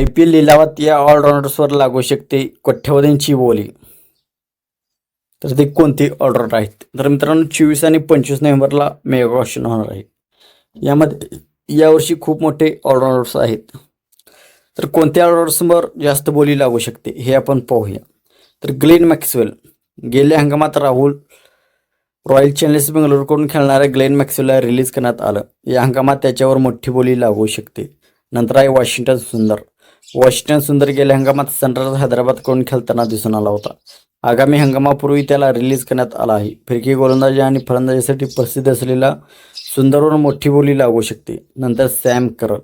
I P L लिलावात या ऑलराऊंडर्सवर लागू शकते कोट्यवधींची बोली. तर ते कोणते ऑर्डर आहेत? तर मित्रांनो चोवीस आणि पंचवीस नोव्हेंबरला मेगा ऑप्शन होणार आहे. यामध्ये यावर्षी खूप मोठे ऑलराऊंडर्स आहेत. तर कोणत्या ऑलराऊंडर्सवर जास्त बोली लागू शकते हे आपण पाहूया. तर ग्लेन मॅक्सवेल गेल्या हंगामात राहुल रॉयल चॅलेंजर्स बेंगलोरकडून खेळणाऱ्या ग्लेन मॅक्सवेलला रिलीज करण्यात आलं. या हंगामात त्याच्यावर मोठी बोली लागू शकते. नंतर आहे वॉशिंग्टन सुंदर. वॉशिंग्टन सुंदर गेल्या हंगामात सनरायझर्स हैदराबादकडून खेळताना दिसून आला होता. आगामी हंगामापूर्वी त्याला रिलीज करण्यात आला आहे. फिरकी गोलंदाजी आणि फलंदाजीसाठी प्रसिद्ध असलेला सुंदरवर मोठी बोली लागू शकते. नंतर सॅम करल.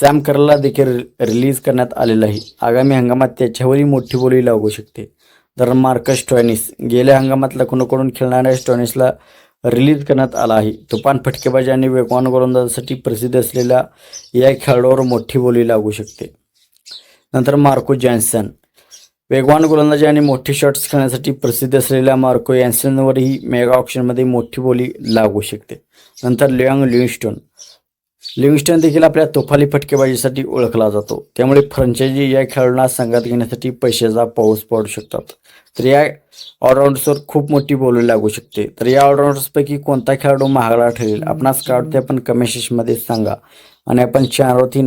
सॅम करलला देखील रिलीज करण्यात आलेलं आहे. आगामी हंगामात त्याच्यावरही मोठी बोली लागू शकते. तर मार्कस स्टॉयनिस. गेल्या हंगामात लखनौकडून खेळणाऱ्या स्टॉयनिसला रिलीज करण्यात आला आहे. तुफान फटकेबाजी आणि वेगवान गोलंदाजासाठी प्रसिद्ध असलेल्या या खेळाडूवर मोठी बोली लागू शकते. नंतर मार्को जॅन्सन. वेगवान गोलंदाजी आणि मोठे शॉट्स खेळण्यासाठी प्रसिद्ध असलेल्या मार्को यॅन्सनवरही मेगा ऑप्शनमध्ये मोठी बोली लागू शकते. नंतर लियांग लिव्हिंगस्टोन. लिव्हिंगस्टन देखील आपल्या तोफाली फटकेबाजीसाठी ओळखला जातो. त्यामुळे फ्रँचायझी या खेळाडूंना संघात घेण्यासाठी पैशाचा पाऊस पडू शकतात. तर या ऑलराऊंडर्सवर खूप मोठी बोली लागू शकते. तर या ऑलराऊंडर्सपैकी कोणता खेळाडू महागडा ठरेल? आपणास काय वाटते आपण कमेंट सेक्शनमध्ये सांगा. आणि आपण चॅनलवरती